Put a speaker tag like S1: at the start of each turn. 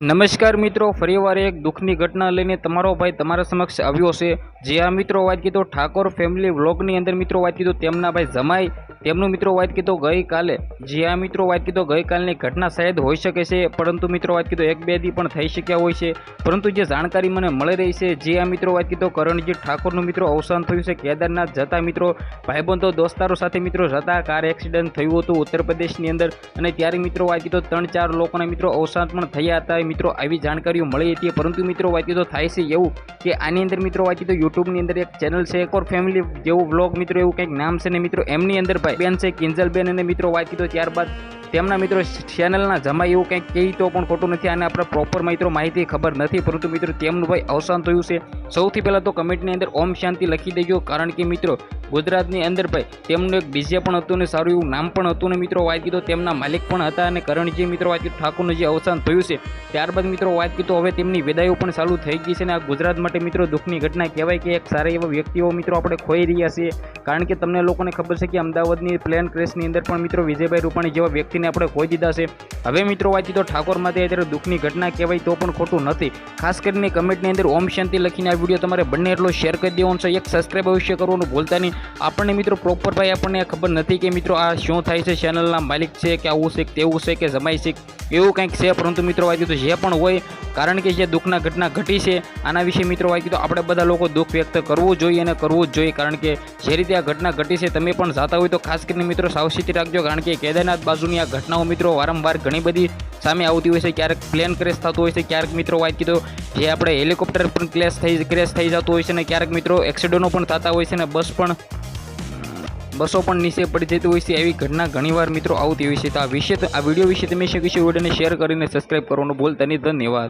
S1: નમસ્કાર મિત્રો, ફરીવાર એક દુઃખની ઘટના લઈને તમારો ભાઈ તમારા સમક્ષ આવ્યો છે. જે આ મિત્રો વાત કીધો ઠાકોર ફેમિલી વ્લોગની અંદર મિત્રો વાત કીધું તેમના ભાઈ જમાઈ તેમનું મિત્રો વાત કીધો ગઈકાલે જે આ મિત્રો વાત કીધો ગઈકાલની ઘટના શાયદ હોઈ શકે છે, પરંતુ મિત્રો વાત કીધો એક બે દી પણ થઈ શક્યા હોય છે. પરંતુ જે જાણકારી મને મળી રહી છે, જે આ મિત્રો વાત કીધો કરણજીત ઠાકોરનું મિત્રો અવસાન થયું છે. કેદારનાથ જતા મિત્રો, ભાઈબંધો, દોસ્તારો સાથે મિત્રો જતા કાર એક્સિડન્ટ થયું હતું ઉત્તર પ્રદેશની અંદર. અને ત્યારે મિત્રો વાત કીધો ત્રણ ચાર લોકોના મિત્રો અવસાન પણ થયા હતા. મિત્રો, આવી જાણકારીઓ મળી હતી. પરંતુ મિત્રો વાત કીધો થાય છે એવું કે આની અંદર મિત્રો વાત કીધો યુટ્યુબની અંદર એક ચેનલ છે, એક ઓર ફેમિલી જેવું બ્લોગ મિત્રો એવું કંઈક નામ છે ને મિત્રો, એમની અંદર ભાઈ બેન છે કિંજલબેન અને મિત્રો વાત કીધો ત્યારબાદ તેમના મિત્રો ચેનલના જમાઈ એવું કંઈક કહી તો પણ ખોટું નથી અને આપણે પ્રોપર મિત્રો માહિતી ખબર નથી. પરંતુ મિત્રો તેમનું ભાઈ અવસાન થયું છે. સૌથી પહેલાં તો કમેન્ટની અંદર ઓમ શાંતિ લખી દેજો. કારણ કે મિત્રો ગુજરાતની અંદર ભાઈ તેમનું એક બીજે પણ હતું ને સારું એવું નામ પણ હતું ને મિત્રો વાત કીધું તેમના માલિક પણ હતા અને કરણજી મિત્રો વાત કીધું ઠાકોરનું જે અવસાન થયું છે. ત્યારબાદ મિત્રો વાત કીધું હવે તેમની વિદાયો પણ ચાલુ થઈ ગઈ છે અને આ ગુજરાત માટે મિત્રો દુઃખની ઘટના કહેવાય કે એક સારા એવા વ્યક્તિઓ મિત્રો આપણે ખોઈ રહ્યા છીએ. કારણ કે તમને લોકોને ખબર છે કે અમદાવાદની પ્લેન ક્રેશની અંદર પણ મિત્રો વિજયભાઈ રૂપાણી જેવા વ્યક્તિને આપણે ખોઈ દીધા છે. હવે મિત્રો વાત તો ઠાકોર માટે અત્યારે દુઃખની ઘટના કહેવાય તો પણ ખોટું નથી. ખાસ કરીને કમેન્ટની અંદર ઓમ શાંતિ લખીને આ વીડિયો તમારે બંને એટલો શેર કરી દેવાનો છે. એક સબસ્ક્રાઈબ અવશ્ય કરવાનું ભૂલતા નહીં. આપણને મિત્રો પ્રોપર ભાઈ આપણને ખબર નથી કે મિત્રો આ શું થાય છે ચેનલના માલિક છે કે આવું છે તેવું છે કે જમાઈ છે, એવું કંઈક છે. પરંતુ મિત્રો વાત તો જે પણ હોય કારણ કે જે દુઃખના ઘટના ઘટી છે, આના વિશે મિત્રો વાત કીધું આપણે બધા લોકો દુઃખ વ્યક્ત કરવું જોઈએ અને કરવું જ જોઈએ. કારણ કે જે રીતે આ ઘટના ઘટી છે, તમે પણ જાતા હોય તો ખાસ કરીને મિત્રો સાવચેતી રાખજો. કારણ કે કેદારનાથ બાજુની આ ઘટનાઓ મિત્રો વારંવાર ઘણી બધી સામે આવતી હોય છે. ક્યારેક પ્લેન ક્રેશ થતું હોય છે. ક્યારેક મિત્રો વાત કીધો જે આપણે હેલિકોપ્ટર પણ ક્રેશ થઈ ક્રેશ થઈ જતું હોય છે અને ક્યારેક મિત્રો એક્સિડન્ટો પણ થતા હોય છે અને બસ પણ બસો પણ નીચે પડી જતી હોય છે. એવી ઘટના ઘણીવાર મિત્રો આવતી હોય છે. તો આ વિશે, આ વીડિયો વિશે તમે શું કહીશું વિડીયોને શેર કરીને સબસ્ક્રાઈબ કરવાનું ભૂલતા નહીં. ધન્યવાદ.